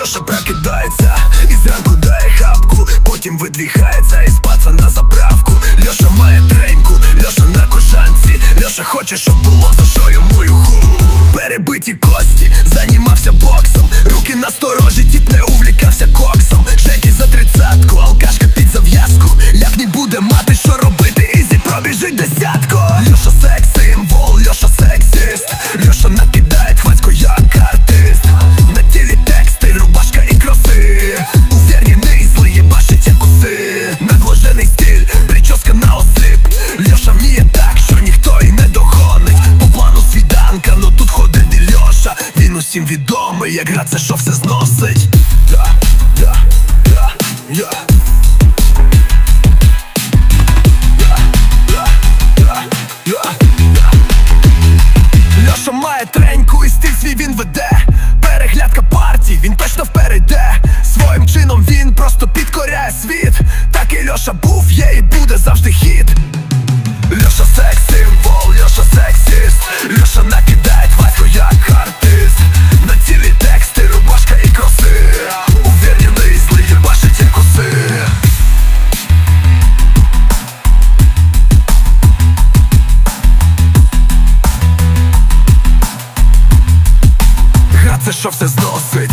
Льоша прокидається і зранку дає хапку Потім видвігається із паца на заправку. Льоша має треньку, Льоша на кожанці Льоша хоче, щоб було Він усім відомий, як гра це що все зносить? Да, да, да, я. Льоша має треньку і стиль свій він веде. Переглядка партій, він точно впереде. Своїм чином він просто підкоряє світ. Так і Льоша був, є і буде завжди Гра це що все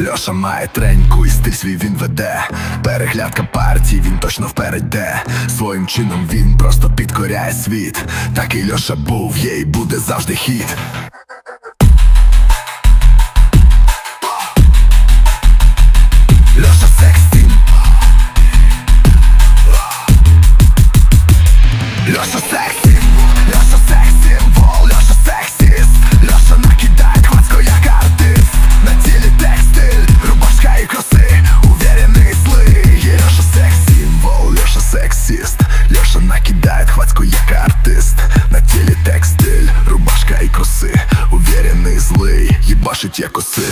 Льоша має треньку і стиль свій він веде. Переглядка партій, він точно впереде Своїм чином він просто підкоряє світ. Так і Льоша був, є і буде завжди хід сексіст накидает хватку, хвацько як артист. На теле текстиль, рубашка и коси Уверенный, злый, ебашить як коси